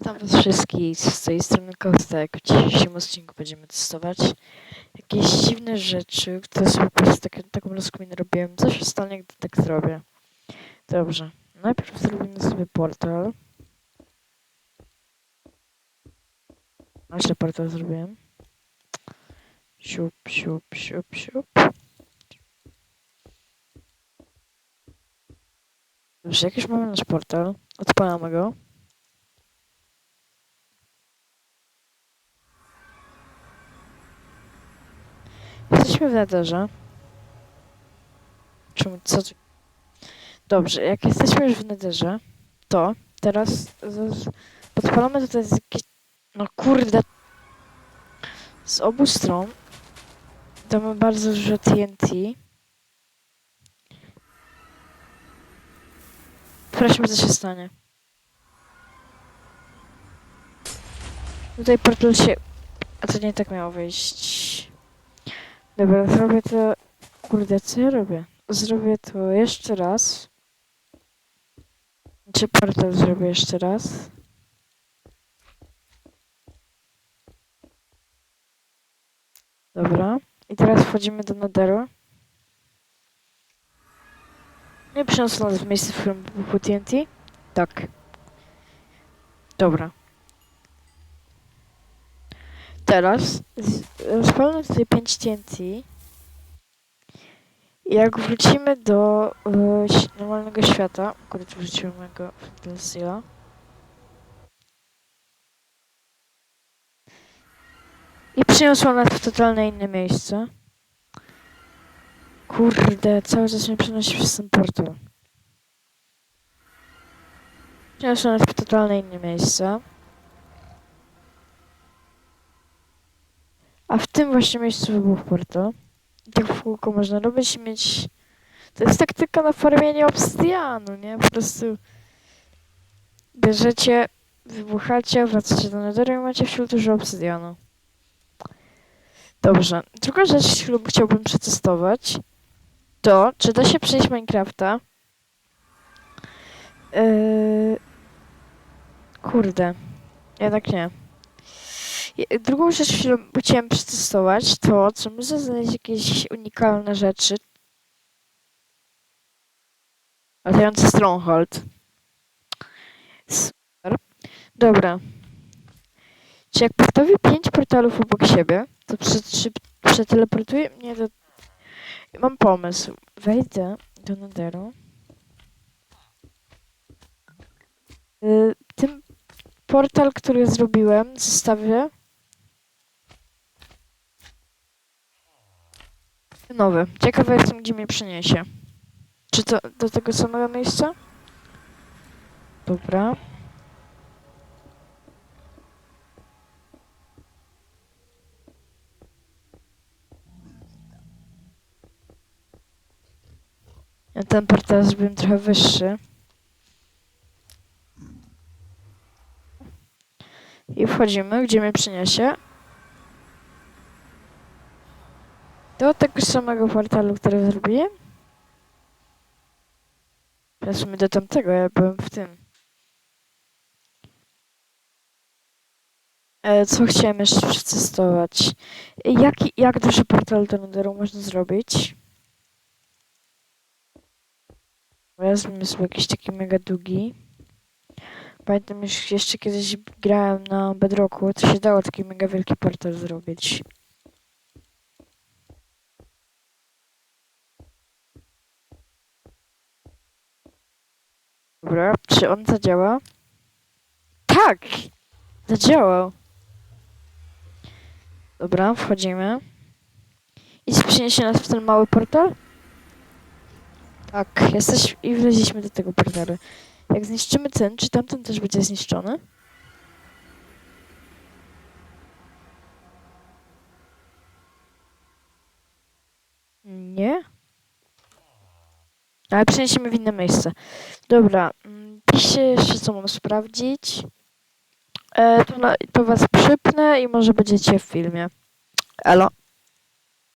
Witam was wszystkich z tej strony Kostek. W dzisiejszym odcinku będziemy testować jakieś dziwne rzeczy, które sobie po prostu takie, taką rozkminę robiłem. Co się stanie, gdy tak zrobię? Dobrze. Najpierw zrobimy sobie portal. A jeszcze portal zrobiłem. Siup, siup, siup, siup. Dobrze, jak już mamy nasz portal, odpalamy go. Jesteśmy w Netherze. Czemu, co tu? Dobrze, jak jesteśmy już w Netherze, to teraz podpalamy tutaj z jakieś... No kurde. Z obu stron damy bardzo dużo TNT. Sprawdźmy, co się stanie. Tutaj portal się... A to nie tak miało wyjść. Dobra, zrobię to... Kurde, co ja robię? Zrobię to jeszcze raz. Czy portal zrobię jeszcze raz? Dobra. I teraz wchodzimy do Netheru. Nie przyniosło nas w miejsce, w którym wybuchło TNT? Tak. Dobra. Teraz rozpalmy tutaj 5 TNT. Jak wrócimy do e, normalnego świata, akurat wrzuciłem mojego Fentelseala. I przyniosło nas w totalne inne miejsce. Kurde, cały czas mnie przenosi przez ten portal. Przyniosło nas w totalne inne miejsce. A w tym właśnie miejscu wybuchł portal. I tak w kółko można robić i mieć... To jest taktyka na farmienie obsydianu, nie? Po prostu bierzecie, wybuchacie, wracacie do netheru i macie wśród dużo obsydianu. Dobrze. Druga rzecz, którą chciałbym przetestować, to czy da się przejść Minecrafta. Yy... Kurde. Jednak nie. Drugą rzecz, którą chciałem przetestować, to czy można znaleźć jakieś unikalne rzeczy. Latający Stronghold. Super. Dobra. Czy jak postawię pięć portalów obok siebie, to przeteleportuje mnie do... Mam pomysł. Wejdę do Netheru. Y, tym portal, który zrobiłem, zostawię Nowy. Ciekawe jestem, gdzie mnie przyniesie. Czy to do tego samego miejsca? Dobra. Ja ten portal zrobiłem trochę wyższy. I wchodzimy, gdzie mnie przyniesie. Do tego samego portalu, który zrobiłem. Sumie do tamtego, ja byłem w tym. E, co chciałem jeszcze przetestować? Jak, jak duży portal do Netheru można zrobić? Zrobię sobie jakiś taki mega długi. Pamiętam, już jeszcze kiedyś grałem na Bedrocku, to się dało taki mega wielki portal zrobić. Dobra, czy on zadziała? Tak! Zadziałał. Dobra, wchodzimy. I przyniesie nas w ten mały portal? Tak, jesteś i wleźliśmy do tego portalu. Jak zniszczymy ten, czy tamten też będzie zniszczony? Nie? Ale przeniesiemy w inne miejsce. Dobra, mm, piszcie jeszcze co mam sprawdzić. E, to, na, to was przypnę i może będziecie w filmie. Elo.